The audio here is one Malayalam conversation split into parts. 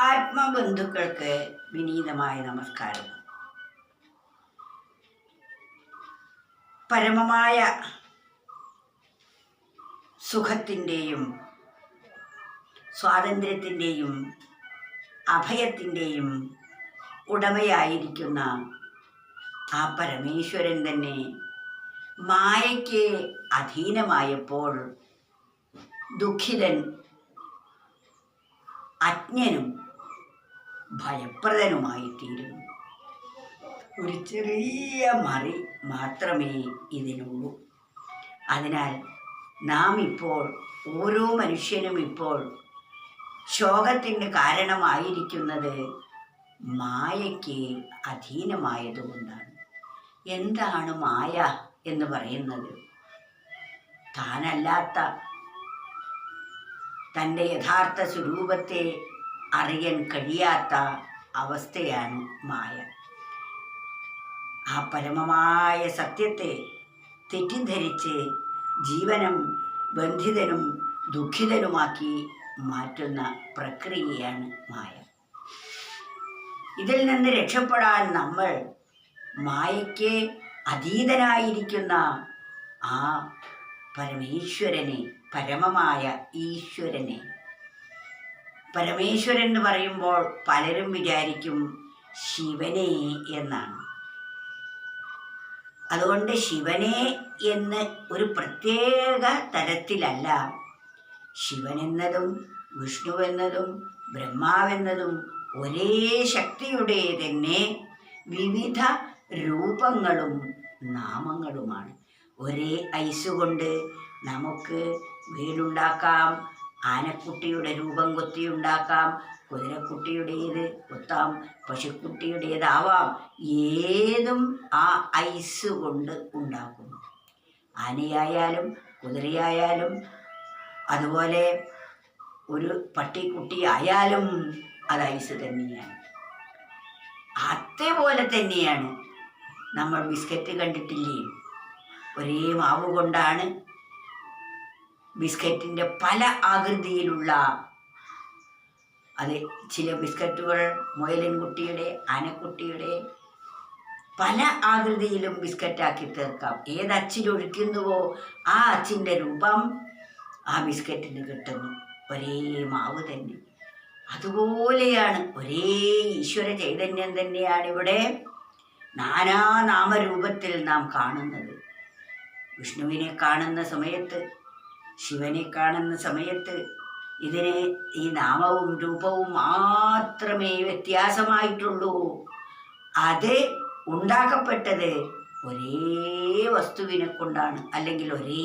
ആത്മബന്ധുക്കൾക്ക് വിനീതമായ നമസ്കാരം. പരമമായ സുഖത്തിന്റെയും സ്വാതന്ത്ര്യത്തിന്റെയും അഭയത്തിന്റെയും ഉടമയായിരിക്കുന്ന ആ പരമേശ്വരൻ തന്നെ മായയ്ക്ക് അധീനമായപ്പോൾ ദുഃഖിതൻ അജ്ഞനും ഭയപ്രദനുമായി തീരുന്നു ഒരു ചെറിയ മറി മാത്രമേ ഇതിനുള്ളൂ. അതിനാൽ നാം ഇപ്പോൾ ഓരോ മനുഷ്യനും ഇപ്പോൾ ശോകത്തിന് കാരണമായിരിക്കുന്നത് മായയ്ക്ക് അധീനമായതുകൊണ്ടാണ്. എന്താണ് മായ എന്ന് പറയുന്നത്? താനല്ലാത്ത തന്റെ യഥാർത്ഥ സ്വരൂപത്തെ അറിയാൻ കഴിയാത്ത അവസ്ഥയാണ് മായ ആ പരമമായ സത്യത്തെ തെറ്റിദ്ധരിച്ച് ജീവനം ബന്ധിതനും ദുഃഖിതനുമാക്കി മാറ്റുന്ന പ്രക്രിയയാണ് മായ ഇതിൽ നിന്ന് രക്ഷപ്പെടാൻ നമ്മൾ മായയ്ക്ക് അതീതനായിരിക്കുന്ന ആ പരമേശ്വരനെ പരമമായ ഈശ്വരനെ പരമേശ്വരൻ എന്ന് പറയുമ്പോൾ പലരും വിചാരിക്കും ശിവനെ എന്നാണ്. അതുകൊണ്ട് ശിവനെ എന്ന് ഒരു പ്രത്യേക തരത്തിലല്ല ശിവൻ എന്നതും വിഷ്ണു എന്നതും ബ്രഹ്മാവെന്നതും ഒരേ ശക്തിയുടെ തന്നെ വിവിധ രൂപങ്ങളും നാമങ്ങളുമാണ്. ഒരേ ഐസ് കൊണ്ട് നമുക്ക് വീടുണ്ടാക്കാം ആനക്കുട്ടിയുടെ രൂപം കൊത്തിയുണ്ടാക്കാം. കുതിരക്കുട്ടിയുടേത് കൊത്താം. പശുക്കുട്ടിയുടേതാവാം. ഏതും ആ ഐസ് കൊണ്ട് ഉണ്ടാക്കുന്നു. ആനയായാലും കുതിരയായാലും അതുപോലെ ഒരു പട്ടിക്കുട്ടി ആയാലും അത് ഐസ് തന്നെയാണ്. അതേപോലെ തന്നെയാണ്. നമ്മൾ ബിസ്ക്കറ്റ് കണ്ടിട്ടില്ലേ? ഒരേ മാവ് കൊണ്ടാണ് ബിസ്ക്കറ്റിന്റെ പല ആകൃതിയിലുള്ള അത് ചില ബിസ്ക്കറ്റുകൾ മുയലിൻകുട്ടിയുടെ ആനക്കുട്ടിയുടെ പല ആകൃതിയിലും ബിസ്ക്കറ്റാക്കി തീർക്കാം. ഏത് അച്ചിലൊഴിക്കുന്നുവോ ആ അച്ചിന്റെ രൂപം ആ ബിസ്ക്കറ്റിന് കിട്ടുന്നു. ഒരേ മാവ് തന്നെ. അതുപോലെയാണ് ഒരേ ഈശ്വര ചൈതന്യം തന്നെയാണ് ഇവിടെ നാനാ നാമരൂപത്തിൽ നാം കാണുന്നത്. വിഷ്ണുവിനെ കാണുന്ന സമയത്ത് ശിവനെ കാണുന്ന സമയത്ത് ഇതിനെ ഈ നാമവും രൂപവും മാത്രമേ വ്യത്യാസമായിട്ടുള്ളൂ. അത് ഉണ്ടാക്കപ്പെട്ടത് ഒരേ വസ്തുവിനെ കൊണ്ടാണ് അല്ലെങ്കിൽ ഒരേ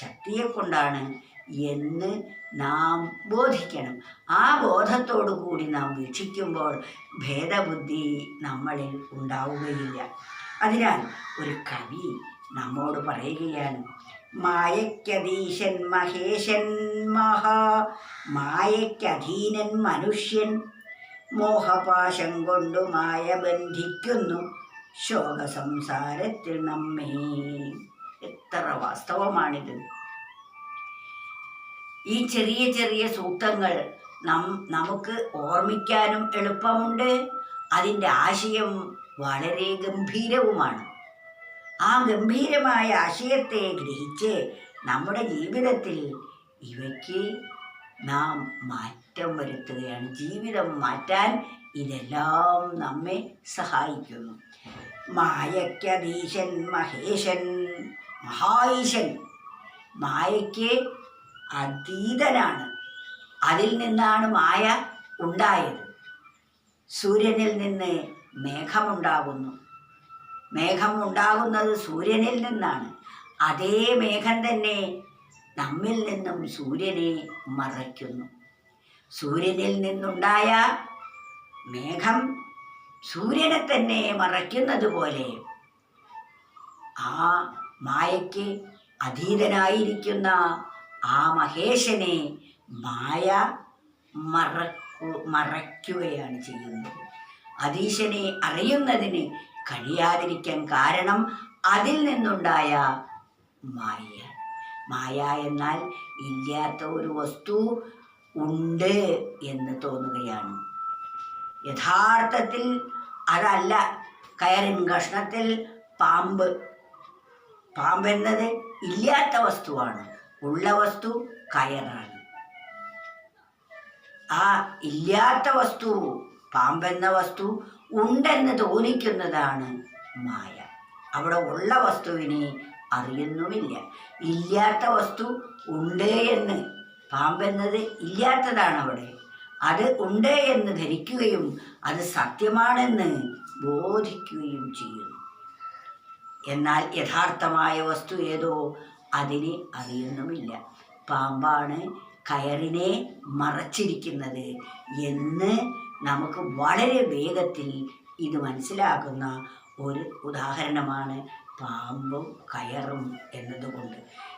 ശക്തിയെ കൊണ്ടാണ് എന്ന് നാം ബോധിക്കണം. ആ ബോധത്തോടു കൂടി നാം വീക്ഷിക്കുമ്പോൾ ഭേദബുദ്ധി നമ്മളിൽ ഉണ്ടാവുകയില്ല. അതിനാൽ ഒരു കവി നമ്മോട് പറയുകയാണ് മായയ്ക്കധീശൻ മഹേശൻ മഹാ മായയ്ക്കധീനൻ മനുഷ്യൻ. മോഹപാശം കൊണ്ടു മായ ബന്ധിക്കുന്നു ശോകസംസാരത്തിൽ നമ്മേ. എത്ര വാസ്തവമാണിത്. ഈ ചെറിയ ചെറിയ സൂക്തങ്ങൾ നം നമുക്ക് ഓർമ്മിക്കാനും എളുപ്പമുണ്ട്. അതിന്റെ ആശയം വളരെ ഗംഭീരവുമാണ്. ആ ഗംഭീരമായ ആശയത്തെ ഗ്രഹിച്ച് നമ്മുടെ ജീവിതത്തിൽ ഇവയ്ക്ക് നാം മാറ്റം വരുത്തുകയാണ്. ജീവിതം മാറ്റാൻ ഇതെല്ലാം നമ്മെ സഹായിക്കുന്നു. മായക്കധീശൻ മഹേശൻ മഹായീശൻ മായയ്ക്ക് അതീതനാണ്. അതിൽ നിന്നാണ് മായ ഉണ്ടായത്. സൂര്യനിൽ നിന്ന് മേഘമുണ്ടാകുന്നു. മേഘം ഉണ്ടാകുന്നത് സൂര്യനിൽ നിന്നാണ്. അതേ മേഘം തന്നെ നമ്മിൽ നിന്നും സൂര്യനെ മറയ്ക്കുന്നു. സൂര്യനിൽ നിന്നുണ്ടായ മേഘം സൂര്യനെ തന്നെ മറയ്ക്കുന്നത് പോലെ ആ മായയ്ക്ക് അധീതനായിരിക്കുന്ന ആ മഹേഷനെ മായ മറക്കു മറയ്ക്കുകയാണ് ചെയ്യുന്നത്. അതീശനെ അറിയുന്നതിന് കഴിയാതിരിക്കാൻ കാരണം അതിൽ നിന്നുണ്ടായ മായ. മായ എന്നാൽ ഇല്ലാത്ത ഒരു വസ്തു ഉണ്ട് എന്ന് തോന്നുകയാണ്. യഥാർത്ഥത്തിൽ അതല്ല കയറിൻ കഷ്ണത്തിൽ പാമ്പ്. പാമ്പ് എന്നത് ഇല്ലാത്ത വസ്തുവാണ്. ഉള്ള വസ്തു കയറാണ്. ആ ഇല്ലാത്ത വസ്തു പാമ്പെന്ന വസ്തു ഉണ്ടെന്ന് തോന്നിക്കുന്നതാണ് മായ. അവിടെ ഉള്ള വസ്തുവിനെ അറിയുന്നുമില്ല. ഇല്ലാത്ത വസ്തു ഉണ്ട് എന്ന്. പാമ്പെന്നത് ഇല്ലാത്തതാണ് അവിടെ അത് ഉണ്ട് എന്ന് ധരിക്കുകയും അത് സത്യമാണെന്ന് ബോധിക്കുകയും ചെയ്യുന്നു. എന്നാൽ യഥാർത്ഥമായ വസ്തു ഏതോ അതിനെ അറിയുന്നുമില്ല. പാമ്പാണ് കയറിനെ മറച്ചിരിക്കുന്നത് എന്ന് നമുക്ക് വളരെ വേഗത്തിൽ ഇത് മനസ്സിലാക്കുന്ന ഒരു ഉദാഹരണമാണ് പാമ്പും കയറും എന്നതുകൊണ്ട്.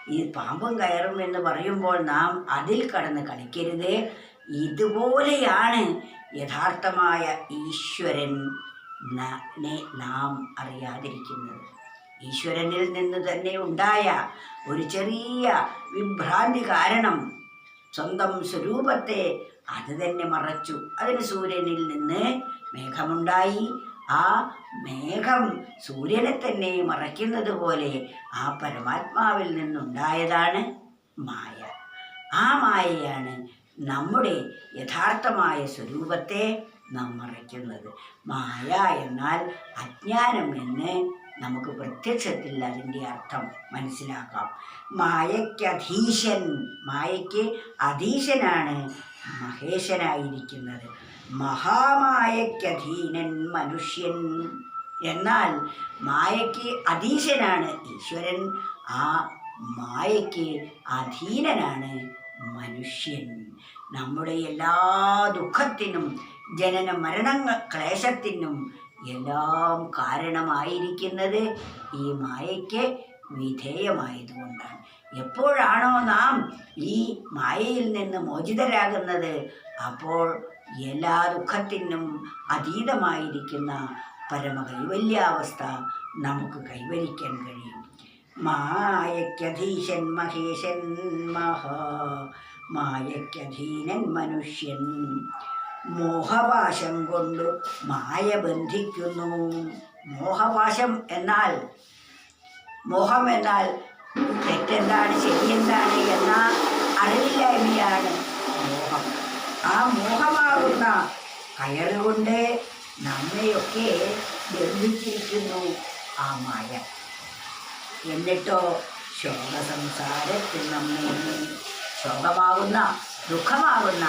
ഈ പാമ്പും കയറും എന്ന് പറയുമ്പോൾ നാം അതിൽ കടന്ന് കളിക്കരുത്. ഇതുപോലെയാണ് യഥാർത്ഥമായ ഈശ്വരൻ നാം അറിയാതിരിക്കുന്നത്. ഈശ്വരനിൽ നിന്ന് തന്നെ ഉണ്ടായ ഒരു ചെറിയ വിഭ്രാന്തി കാരണം സ്വന്തം സ്വരൂപത്തെ അത് തന്നെ മറച്ചു. അതിന് സൂര്യനിൽ നിന്ന് മേഘമുണ്ടായി. ആ മേഘം സൂര്യനെ തന്നെ മറയ്ക്കുന്നത് പോലെ ആ പരമാത്മാവിൽ നിന്നുണ്ടായതാണ് മായ. ആ മായയാണ് നമ്മുടെ യഥാർത്ഥമായ സ്വരൂപത്തെ നാം മറയ്ക്കുന്നത്. മായ എന്നാൽ അജ്ഞാനം എന്ന് നമുക്ക് പ്രത്യക്ഷത്തിൽ അതിന്റെ അർത്ഥം മനസ്സിലാക്കാം. മായയ്ക്ക് അധീശൻ മായയ്ക്ക് അധീശനാണ് മഹേശനായിരിക്കുന്നത് മഹാമായയ്ക്കധീനൻ മനുഷ്യൻ. എന്നാൽ മായയ്ക്ക് അധീശനാണ് ഈശ്വരൻ. ആ മായയ്ക്ക് അധീനനാണ് മനുഷ്യൻ. നമ്മുടെ എല്ലാ ദുഃഖത്തിനും ജനന മരണങ്ങൾ ക്ലേശത്തിനും എല്ലാം കാരണമായിരിക്കുന്നത് ഈ മായയ്ക്ക് വിധേയമായതുകൊണ്ടാണ്. എപ്പോഴാണോ നാം ഈ മായയിൽ നിന്ന് മോചിതരാകുന്നത് അപ്പോൾ എല്ലാ ദുഃഖത്തിനും അതീതമായിരിക്കുന്ന പരമകൈവല്യാവസ്ഥ നമുക്ക് കൈവരിക്കാൻ കഴിയും. മായക്കധീശൻ മഹേശൻ മഹാ മായക്കധീനൻ മനുഷ്യൻ. മോഹപാശം കൊണ്ട് മായ ബന്ധിക്കുന്നു. മോഹപാശം എന്നാൽ മോഹം എന്നാൽ തെറ്റെന്താണ്? ശരിയെന്താണ്? എന്ന അറിവില്ലായ്മയാണ് മോഹം. ആ മോഹമാകുന്ന കയറുകൊണ്ട് നമ്മയൊക്കെ ബന്ധിച്ചിരിക്കുന്നു ആ മായ. എന്നിട്ടോ ശോകസംസാരത്തിൽ നമ്മെ ശോകമാകുന്ന ദുഃഖമാകുന്ന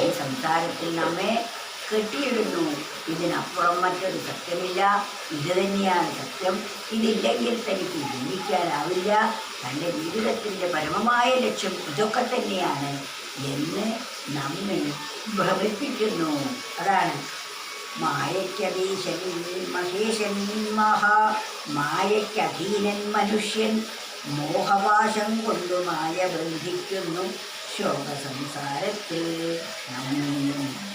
ഈ സംസാരത്തിൽ നമ്മെ കെട്ടിയിടുന്നു. ഇതിനപ്പുറം മറ്റൊരു സത്യമില്ല. ഇത് തന്നെയാണ് സത്യം. ഇതില്ലെങ്കിൽ തനിക്ക് ജീവിക്കാനാവില്ല. തന്റെ ജീവിതത്തിന്റെ പരമമായ ലക്ഷ്യം ഇതൊക്കെ തന്നെയാണ് എന്ന് നമ്മെ ഭ്രമിപ്പിക്കുന്നു. അതാണ് മായയ്ക്കധീശൻ മഹേശൻ മഹാ. മായയ്ക്കധീനൻ മനുഷ്യൻ മോഹപാശം കൊണ്ട് മായ ബന്ധിക്കുന്നു ശോകസംസാരത്തിൽ നമ്മെ.